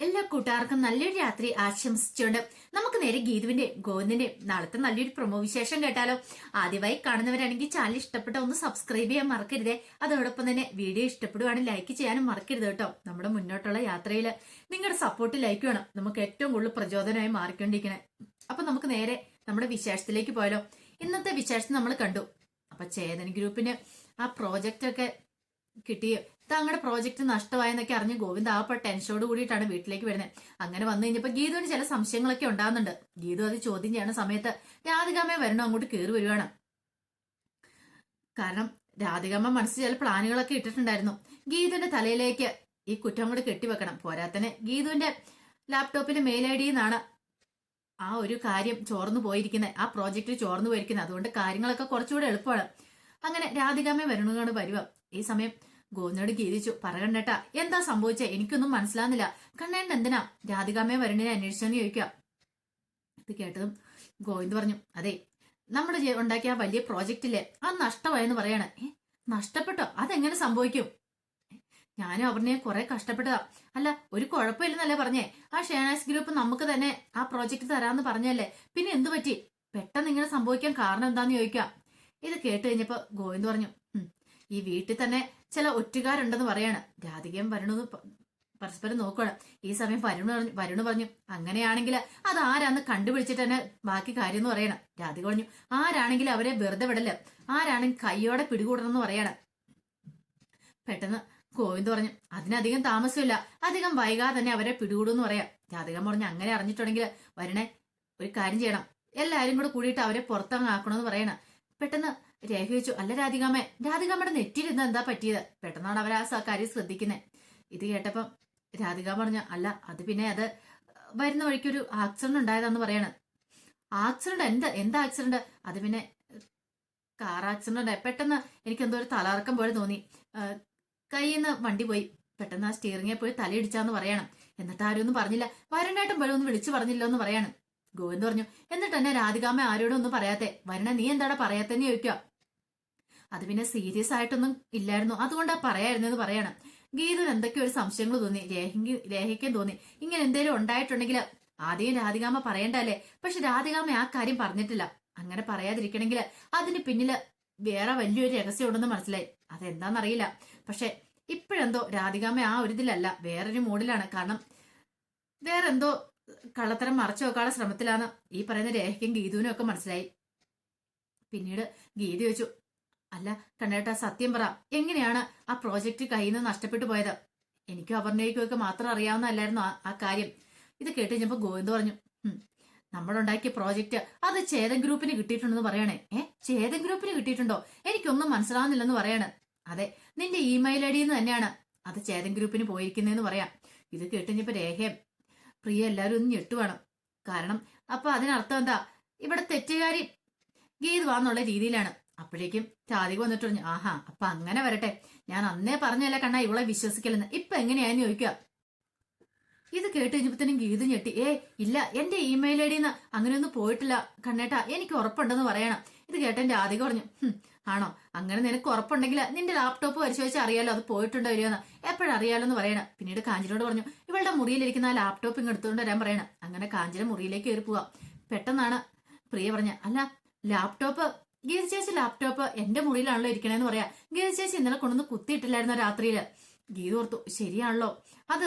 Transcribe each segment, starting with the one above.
എല്ലാ കൂട്ടുകാർക്കും നല്ലൊരു രാത്രി ആശംസിച്ചുകൊണ്ട് നമുക്ക് നേരെ ഗീതുവിന്റെ ഗോവിന്ദിന്റെ നാളത്തെ നല്ലൊരു പ്രൊമോ വിശേഷം കേട്ടാലോ. ആദ്യമായി കാണുന്നവരാണെങ്കിൽ ചാനൽ ഇഷ്ടപ്പെട്ട ഒന്ന് സബ്സ്ക്രൈബ് ചെയ്യാൻ മറക്കരുതേ. അതോടൊപ്പം തന്നെ വീഡിയോ ഇഷ്ടപ്പെടുവാണെങ്കിൽ ലൈക്ക് ചെയ്യാനും മറക്കരുത് കേട്ടോ. നമ്മുടെ മുന്നോട്ടുള്ള യാത്രയിൽ നിങ്ങളുടെ സപ്പോർട്ട് ലൈക്ക് വേണം. നമുക്ക് ഏറ്റവും കൂടുതൽ പ്രചോദനമായി മാറിക്കൊണ്ടിരിക്കണേ. അപ്പൊ നമുക്ക് നേരെ നമ്മുടെ വിശേഷത്തിലേക്ക് പോയാലോ. ഇന്നത്തെ വിശേഷം നമ്മൾ കണ്ടു. അപ്പൊ ചേതൻ ഗ്രൂപ്പിന് ആ പ്രോജക്റ്റ് ഒക്കെ കിട്ടിയോ. തങ്ങളുടെ പ്രോജക്റ്റ് നഷ്ടമായെന്നൊക്കെ അറിഞ്ഞ് ഗോവിന്ദ് ആ ടെൻഷനോട് കൂടിയിട്ടാണ് വീട്ടിലേക്ക് വരുന്നത് അങ്ങനെ വന്നു കഴിഞ്ഞപ്പോ ഗീതുവിന് ചില സംശയങ്ങളൊക്കെ ഉണ്ടാകുന്നുണ്ട് ഗീതു അത് ചോദ്യം ചെയ്യണ സമയത്ത് രാധികാമ്മ വരണം? അങ്ങോട്ട് കയറി വരുവാണ്. കാരണം രാധികാമ്മ മനസ്സിൽ ചില പ്ലാനുകളൊക്കെ ഇട്ടിട്ടുണ്ടായിരുന്നു. ഗീതുവിന്റെ തലയിലേക്ക് ഈ കുറ്റം കൂടെ കെട്ടിവെക്കണം. പോരാത്തന്നെ ഗീതുവിന്റെ ലാപ്ടോപ്പിന്റെ മെയിൽ ഐ ഡിന്നാണ് ആ ഒരു കാര്യം ചോർന്നു പോയിരിക്കുന്നത് ആ പ്രോജക്റ്റ് ചോർന്നു പോയിരിക്കുന്നത് അതുകൊണ്ട് കാര്യങ്ങളൊക്കെ കുറച്ചുകൂടെ എളുപ്പമാണ്. അങ്ങനെ രാധികാമ്മ വരണമെന്നാണ് വരുക ഈ സമയം ഗോവിന്ദനോട് ഗീതിച്ചു പറകണ്ടേട്ടാ എന്താ സംഭവിച്ച? എനിക്കൊന്നും മനസ്സിലാകുന്നില്ല കണ്ണേണ്ട എന്തിനാ? രാധികാമ്മയെ വരണിനെ അന്വേഷിച്ചെന്ന് ചോദിക്കുക. ഇത് കേട്ടതും ഗോവിന്ദ് പറഞ്ഞു അതെ നമ്മുടെ ഉണ്ടാക്കിയ വലിയ പ്രോജക്റ്റില്ലേ? ആ നഷ്ടമായെന്ന് പറയാണ്. നഷ്ടപ്പെട്ടോ? അതെങ്ങനെ സംഭവിക്കും? ഞാനും അപർണയെ കുറെ കഷ്ടപ്പെട്ടതാ. അല്ല ഒരു കുഴപ്പമില്ലെന്നല്ലേ പറഞ്ഞേ? ആ ഷേനാസ് ഗ്രൂപ്പ് നമുക്ക് തന്നെ ആ പ്രോജക്റ്റ് തരാന്ന് പറഞ്ഞല്ലേ? പിന്നെ എന്തു പറ്റി പെട്ടെന്ന് ഇങ്ങനെ സംഭവിക്കാൻ കാരണം എന്താന്ന് ചോദിക്കാം. ഇത് കേട്ട് കഴിഞ്ഞപ്പോ ഗോവിന്ദ് പറഞ്ഞു "ഉം, ഈ വീട്ടിൽ തന്നെ ചില ഒറ്റുകാരുണ്ടെന്ന് പറയാണ്. രാധികയും വരണുന്ന് പ- പരസ്പരം നോക്കുകയാണ് ഈ സമയം വരുണ് പറഞ്ഞു വരുണ് പറഞ്ഞു അങ്ങനെയാണെങ്കിൽ അത് ആരാന്ന് കണ്ടുപിടിച്ചിട്ട് തന്നെ ബാക്കി കാര്യം എന്ന് പറയണം. രാധിക പറഞ്ഞു ആരാണെങ്കിലും അവരെ വെറുതെ വിടൽ ആരാണെങ്കിൽ കൈയോടെ പിടികൂടണം എന്ന് പറയണം. പെട്ടെന്ന് ഗോവിന്ദ് പറഞ്ഞു അതിനധികം താമസമില്ല. അധികം വൈകാതെ തന്നെ അവരെ പിടികൂടുമെന്ന് പറയാം. രാധിക പറഞ്ഞു അങ്ങനെ അറിഞ്ഞിട്ടുണ്ടെങ്കിൽ വരണേ ഒരു കാര്യം ചെയ്യണം. എല്ലാരും കൂടെ കൂടിയിട്ട് അവരെ പുറത്തങ്ങാക്കണമെന്ന് പറയണം. പെട്ടെന്ന് രേഖ വെച്ചു അല്ല രാധികാമേ രാധികാമ്മയുടെ നെറ്റിരുന്ന് എന്താ പറ്റിയത്? പെട്ടെന്നാണ് അവർ ആ കാര്യം ശ്രദ്ധിക്കുന്നത് ഇത് കേട്ടപ്പം രാധിക പറഞ്ഞ അല്ല അത് പിന്നെ അത് വരുന്ന വഴിക്കൊരു ആക്സിഡന്റ് ഉണ്ടായതാന്ന് പറയണ. ആക്സിഡന്റ് എന്താ? എന്താ ആക്സിഡന്റ് അത് പിന്നെ കാർ ആക്സിഡന്റ് ഉണ്ടായി പെട്ടെന്ന് എനിക്ക് എന്തോ ഒരു തലകറക്കം പോലെ തോന്നി. കയ്യിൽ വണ്ടി പോയി. പെട്ടെന്ന് ആ സ്റ്റിയറിങ്ങിൽ പോയി തലയിടിച്ചാന്ന് പറയണം. എന്നിട്ട് ആരും ഒന്നും പറഞ്ഞില്ല. വരണായിട്ടും പോലും ഒന്ന് വിളിച്ചു പറഞ്ഞില്ലോ എന്ന് പറയാണ്. ഗോവിന്ദ് പറഞ്ഞു എന്നിട്ട് എന്നെ രാധികാമ്മ ആരോടും ഒന്നും പറയാത്തെ? വരണ നീ എന്താടാ പറയാത്തന്നെ ചോദിക്കുക അത് പിന്നെ സീരിയസ് ആയിട്ടൊന്നും ഇല്ലായിരുന്നു. അതുകൊണ്ടാ പറയായിരുന്നെന്ന് പറയണം. ഗീതുവിന് എന്തൊക്കെ ഒരു സംശയങ്ങൾ തോന്നി. രേഖയ്ക്ക് രേഖയ്ക്കും തോന്നി. ഇങ്ങനെ എന്തേലും ഉണ്ടായിട്ടുണ്ടെങ്കിൽ ആദ്യം രാധികാമ്മ പറയണ്ടല്ലേ പക്ഷെ രാധികാമ ആ കാര്യം പറഞ്ഞിട്ടില്ല. അങ്ങനെ പറയാതിരിക്കണമെങ്കിൽ അതിന് പിന്നിൽ വേറെ വലിയൊരു രഹസ്യം ഉണ്ടെന്ന് മനസ്സിലായി. അതെന്താന്നറിയില്ല. പക്ഷെ ഇപ്പോഴെന്തോ രാധികാമ ആ ഒരു ഇതിലല്ല വേറൊരു മൂഡിലാണ്. കാരണം വേറെന്തോ കള്ളത്തരം മറച്ചു വെക്കാനുള്ള ശ്രമത്തിലാണ് ഈ പറയുന്ന രേഖയും ഗീതുവിനും ഒക്കെ മനസ്സിലായി. പിന്നീട് ഗീത ചോദിച്ചു അല്ല കണ്ണേട്ട സത്യം പറ. എങ്ങനെയാണ് ആ പ്രോജക്റ്റ് കയ്യിൽ നിന്ന് നഷ്ടപ്പെട്ടു പോയത്? എനിക്കും അപർണയ്ക്കും ഒക്കെ മാത്രം അറിയാവുന്നതല്ലായിരുന്നു ആ- കാര്യം. ഇത് കേട്ട് ഞാൻ ഗോവിന്ദ് പറഞ്ഞു "ഉം, നമ്മളുണ്ടാക്കിയ പ്രോജക്റ്റ് അത് ചേതൻ ഗ്രൂപ്പിന് കിട്ടിയിട്ടുണ്ടെന്ന് പറയണേ. ഏ ചേതൻ ഗ്രൂപ്പിന് കിട്ടിയിട്ടുണ്ടോ? എനിക്കൊന്നും മനസ്സിലാവുന്നില്ലെന്ന് പറയാണ്. അതെ നിന്റെ ഇമെയിൽ ഐ ഡിന്ന് തന്നെയാണ്. അത് ചേതൻ ഗ്രൂപ്പിന് പോയിരിക്കുന്നതെന്ന് പറയാം. ഇത് കേട്ടുകഴിഞ്ഞപ്പോ രേഖയും പ്രിയ എല്ലാവരും ഒന്ന് ഞെട്ടുവേണം കാരണം അപ്പൊ അതിനർത്ഥം എന്താ? ഇവിടെ തെറ്റുകാരി ഗീതുവാന്നുള്ള രീതിയിലാണ്. അപ്പോഴേക്കും ചാതിക വന്നിട്ട് പറഞ്ഞു ആഹാ അപ്പൊ അങ്ങനെ വരട്ടെ. ഞാൻ അന്നേ പറഞ്ഞല്ലേ കണ്ണ ഇവളെ വിശ്വസിക്കലെന്ന് ഇപ്പൊ എങ്ങനെയാന്ന് ചോദിക്കുക? ഇത് കേട്ട് കഴിഞ്ഞപ്പോഴത്തേനും ഗീതു ഞെട്ടി. ഏ ഇല്ല എന്റെ ഇമെയിൽ ഐ ഡിന്ന് അങ്ങനെയൊന്നും പോയിട്ടില്ല കണ്ണേട്ടാ. എനിക്ക് ഉറപ്പുണ്ടെന്ന് പറയണം. ഇത് കേട്ട എന്റെ ആദ്യം പറഞ്ഞു ആണോ? അങ്ങനെ നിനക്ക് ഉറപ്പുണ്ടെങ്കിൽ നിന്റെ ലാപ്ടോപ്പ് പരിശോധിച്ച് അറിയാലോ അത് പോയിട്ടുണ്ടോ ഇല്ലയോന്ന് എപ്പോഴറിയാലോ എന്ന് പറയണം. പിന്നീട് കാഞ്ചിനോട് പറഞ്ഞു ഇവളുടെ മുറിയിലിരിക്കുന്ന ആ ലാപ്ടോപ്പ് ഇങ്ങ് എടുത്തുകൊണ്ട് വരാൻ പറയണം. അങ്ങനെ കാഞ്ചന മുറിയിലേക്ക് കയറി പോവാം. പെട്ടെന്നാണ് പ്രിയ പറഞ്ഞ അല്ല ലാപ്ടോപ്പ് ഗീത ചേച്ചി ലാപ്ടോപ്പ് എന്റെ മുറിയിലാണല്ലോ ഇരിക്കണേന്ന് പറയാ. ഗീത ചേച്ചി ഇന്നലെ കൊണ്ടുവന്ന് കുത്തിയിട്ടില്ലായിരുന്നോ രാത്രിയിൽ? ഗീത ഓർത്തു ശരിയാണല്ലോ. അത്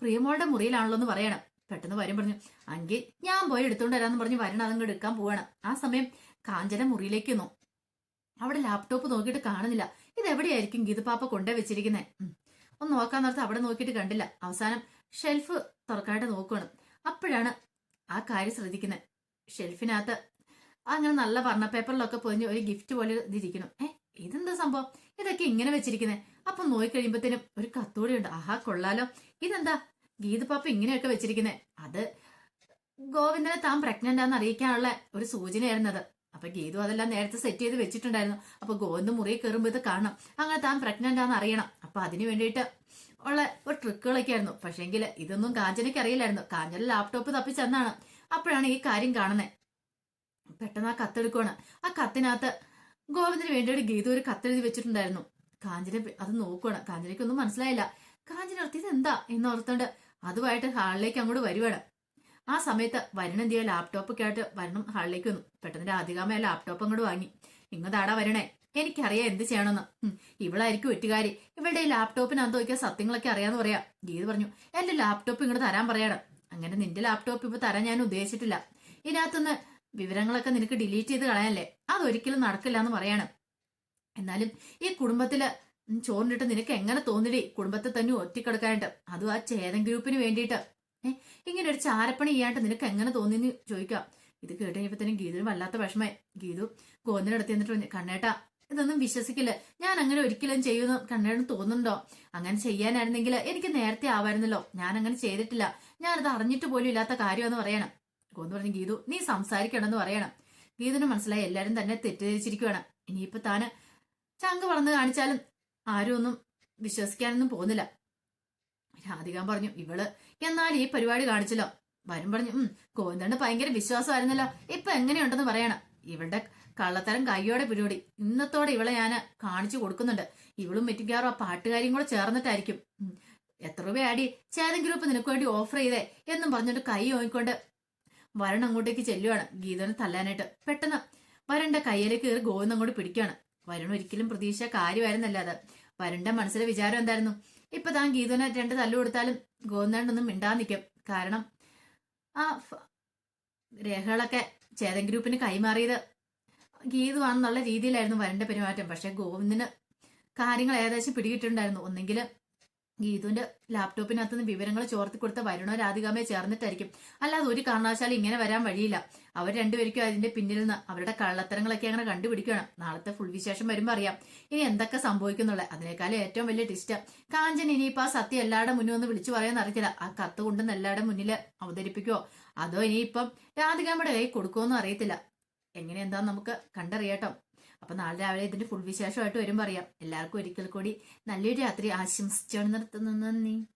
പ്രിയമോളുടെ മുറിയിലാണല്ലോ എന്ന് പറയണം. പെട്ടെന്ന് വരും പറഞ്ഞു അങ്കിൽ ഞാൻ പോയി എടുത്തോണ്ട് വരാന്ന് പറഞ്ഞ് വരണം അതങ്ങ് എടുക്കാൻ പോവാണ്. ആ സമയം കാഞ്ചന മുറിയിലേക്ക് നോ അവിടെ ലാപ്ടോപ്പ് നോക്കിയിട്ട് കാണുന്നില്ല. ഇത് എവിടെയായിരിക്കും ഗീതപ്പാപ്പ കൊണ്ടേ വെച്ചിരിക്കുന്നത് ഒന്ന് നോക്കാൻ നേരത്ത് അവിടെ നോക്കിയിട്ട് കണ്ടില്ല. അവസാനം ഷെൽഫ് തുറക്കാനായിട്ട് നോക്കുകയാണ് അപ്പോഴാണ് ആ കാര്യം ശ്രദ്ധിക്കുന്നത് ഷെൽഫിനകത്ത് അങ്ങനെ നല്ല വർണ പേപ്പറിലൊക്കെ പൊതിഞ്ഞ് ഒരു ഗിഫ്റ്റ് പോലെ ഇതിരിക്കണം ഏ ഇതെന്താ സംഭവം? ഇതൊക്കെ ഇങ്ങനെ വെച്ചിരിക്കുന്നത് അപ്പൊ നോക്കിക്കഴിയുമ്പത്തേനും ഒരു കത്തോടി ഉണ്ട് ആഹാ കൊള്ളാലോ. ഇതെന്താ? ഗീതപ്പാപ്പ ഇങ്ങനെയൊക്കെ വെച്ചിരിക്കുന്നത് അത് ഗോവിന്ദനെ താൻ പ്രഗ്നന്റ് ആണെന്ന് അറിയിക്കാനുള്ള ഒരു സൂചനയായിരുന്നത്. അപ്പൊ ഗീതു അതെല്ലാം നേരത്തെ സെറ്റ് ചെയ്ത് വെച്ചിട്ടുണ്ടായിരുന്നു. അപ്പൊ ഗോവിന്ദ് മുറിയിൽ കയറുമ്പോൾ ഇത് കാണണം. അങ്ങനെ താൻ പ്രഗ്നന്റ് ആണെന്ന് അറിയണം. അപ്പൊ അതിനു വേണ്ടിയിട്ട് ഉള്ള ഒരു ട്രിക്കുകളൊക്കെ ആയിരുന്നു. പക്ഷേങ്കിൽ ഇതൊന്നും കാഞ്ചനയ്ക്ക് അറിയില്ലായിരുന്നു. കാഞ്ചന ലാപ്ടോപ്പ് തപ്പി ചെന്നാണ് അപ്പോഴാണ് ഈ കാര്യം കാണുന്നത് പെട്ടെന്ന് ആ കത്തെടുക്കുവാണ്. ആ കത്തിനകത്ത് ഗോവിന്ദിന് വേണ്ടിയിട്ട് ഗീത ഒരു കത്തെഴുതി വെച്ചിട്ടുണ്ടായിരുന്നു. കാഞ്ചന അത് നോക്കുവാണ്. കാഞ്ചനയ്ക്കൊന്നും മനസ്സിലായില്ല. കാഞ്ചന ഓർത്ത് എന്താ എന്ന് ഓർത്തോണ്ട് അതുമായിട്ട് ഹാളിലേക്ക് അങ്ങോട്ട് വരുവാണ്. ആ സമയത്ത് വരണം എന്ത് ലാപ്ടോപ്പ് ഒക്കെ ആയിട്ട് വരണം ഹാളിലേക്ക് വന്നു. പെട്ടെന്ന് രാധികാമ ലാപ്ടോപ്പ് അങ്ങോട്ട് വാങ്ങി. ഇങ്ങതാടാ വരണേ എനിക്കറിയാം എന്ത് ചെയ്യണമെന്ന്. ഇവളായിരിക്കും ഒറ്റുകാരി. ഇവളുടെ ഈ ലാപ്ടോപ്പിനകത്ത് നോക്കിയാൽ സത്യങ്ങളൊക്കെ അറിയാന്ന് പറയാം. ഗീത് പറഞ്ഞു എന്റെ ലാപ്ടോപ്പ് ഇങ്ങോട്ട് തരാൻ പറയണം. അങ്ങനെ നിന്റെ ലാപ്ടോപ്പ് ഇപ്പൊ തരാൻ ഞാൻ ഉദ്ദേശിച്ചിട്ടില്ല. ഇതിനകത്തുനിന്ന് വിവരങ്ങളൊക്കെ നിനക്ക് ഡിലീറ്റ് ചെയ്ത് കളയാനല്ലേ അതൊരിക്കലും നടക്കില്ല എന്ന് പറയാണ്. എന്നാലും ഈ കുടുംബത്തിൽ ചോറിനിട്ട് നിനക്ക് എങ്ങനെ തോന്നിടി? കുടുംബത്തെ തന്നെ ഒറ്റക്കെടുക്കാനായിട്ട്. അതും ആ ചേതൻ ഗ്രൂപ്പിന് വേണ്ടിയിട്ട്. ഏഹ് ഇങ്ങനെ ഒരു ചാരപ്പണി ചെയ്യാനായിട്ട് നിനക്ക് എങ്ങനെ തോന്നിന്ന് ചോദിക്കാം. ഇത് കേട്ട് തന്നെ ഗീതുവിന് വല്ലാത്ത വിഷമേ ഗീതു കോന്നിനടുത്ത് എന്നിട്ട് പറഞ്ഞു കണ്ണേട്ടാ ഇതൊന്നും വിശ്വസിക്കില്ല. ഞാൻ അങ്ങനെ ഒരിക്കലും ചെയ്യുമെന്ന് കണ്ണേട്ടന് തോന്നുന്നുണ്ടോ? അങ്ങനെ ചെയ്യാനായിരുന്നെങ്കിൽ എനിക്ക് നേരത്തെ ആവായിരുന്നല്ലോ. ഞാൻ അങ്ങനെ ചെയ്തിട്ടില്ല. ഞാനത് അറിഞ്ഞിട്ട് പോലും ഇല്ലാത്ത കാര്യമെന്ന് പറയണം. ഗോന്ന് പറഞ്ഞു ഗീതു നീ സംസാരിക്കണമെന്ന് പറയണം. ഗീതുവിന് മനസ്സിലായി എല്ലാരും തന്നെ തെറ്റിദ്ധരിച്ചിരിക്കുവാണ്. ഇനിയിപ്പോ താന് ചങ്ക് വളർന്ന് കാണിച്ചാലും ആരും ഒന്നും വിശ്വസിക്കാനൊന്നും പോകുന്നില്ല. രാധികാൻ പറഞ്ഞു ഇവൾ എന്നാൽ ഈ പരിപാടി കാണിച്ചല്ലോ. വരും പറഞ്ഞു ഉം ഗോവിന്ദണ്ട് ഭയങ്കര വിശ്വാസമായിരുന്നല്ലോ. ഇപ്പൊ എങ്ങനെയുണ്ടെന്ന് പറയണം. ഇവളുടെ കള്ളത്തരം കയ്യോടെ പരിപാടി ഇന്നത്തോടെ ഇവളെ ഞാൻ കാണിച്ചു കൊടുക്കുന്നുണ്ട്. ഇവളും മിറ്റിക്കാറും ആ പാട്ടുകാരിയും കൂടെ ചേർന്നിട്ടായിരിക്കും. എത്ര രൂപ ആടി ചേതൻ ഗ്രൂപ്പ് നിനക്ക് വേണ്ടി ഓഫർ ചെയ്തേ എന്നും പറഞ്ഞിട്ട് കൈ ഓങ്ങിക്കൊണ്ട് വരൺ അങ്ങോട്ടേക്ക് ചെല്ലുവാണ്. ഗീതനെ തല്ലാനായിട്ട്. പെട്ടെന്ന് വരന്റെ കയ്യിലേക്ക് കയറി ഗോവിന്ദ് അങ്ങോട്ട് പിടിക്കുകയാണ് വരുൺ ഒരിക്കലും പ്രതീക്ഷ കാര്യമായിരുന്നല്ല അത്. വരന്റെ മനസ്സിലെ വിചാരം എന്തായിരുന്നു? ഇപ്പൊ താൻ ഗീതനെ രണ്ട് തല്ലു കൊടുത്താലും ഗോവിന്ദനൊന്നും മിണ്ടാൻ നിൽക്കും. കാരണം ആ രേഖകളൊക്കെ ചേതൻ ഗ്രൂപ്പിന് കൈമാറിയത് ഗീതുവാണെന്നുള്ള രീതിയിലായിരുന്നു വരന്റെ പെരുമാറ്റം. പക്ഷെ ഗോവിന്ദന് കാര്യങ്ങൾ ഏകദേശം പിടികിട്ടുണ്ടായിരുന്നു ഒന്നെങ്കിൽ ഗീതുവിന്റെ ലാപ്ടോപ്പിനകത്ത് നിന്ന് വിവരങ്ങൾ ചോർത്തി കൊടുത്ത വരുണോ രാധികാമയെ ചേർന്നിട്ടായിരിക്കും. അല്ലാതെ ഒരു കാരണവശാലും ഇങ്ങനെ വരാൻ വഴിയില്ല. അവർ രണ്ടുപേർക്കും അതിന്റെ പിന്നിൽ നിന്ന് അവരുടെ കള്ളത്തരങ്ങളൊക്കെ അങ്ങനെ കണ്ടുപിടിക്കണം നാളത്തെ ഫുൾ വിശേഷം വരുമ്പോൾ അറിയാം. ഇനി എന്തൊക്കെ സംഭവിക്കുന്നുള്ള അതിനേക്കാളും ഏറ്റവും വലിയ ടിസ്റ്റ് കാഞ്ചൻ ഇനിയിപ്പോ ആ സത്യം എല്ലാവരുടെ മുന്നിൽ ഒന്ന് വിളിച്ചു പറയാൻ അറിയത്തില്ല. ആ കത്ത് കൊണ്ടുവന്ന് എല്ലാവരുടെ മുന്നിൽ അവതരിപ്പിക്കുവോ? അതോ ഇനിയിപ്പം രാധികാമ്മയുടെ കൈ കൊടുക്കുമോന്നും അറിയത്തില്ല. എങ്ങനെ എന്താന്ന് നമുക്ക് കണ്ടറിയാട്ടോ അപ്പൊ നാളെ രാവിലെ ഇതിന്റെ ഫുൾ വിശേഷമായിട്ട് വരും പറയാം. എല്ലാവർക്കും ഒരിക്കൽ കൂടി നല്ലൊരു രാത്രി ആശംസിച്ചാണ് നിർത്തുന്നത്. നന്ദി.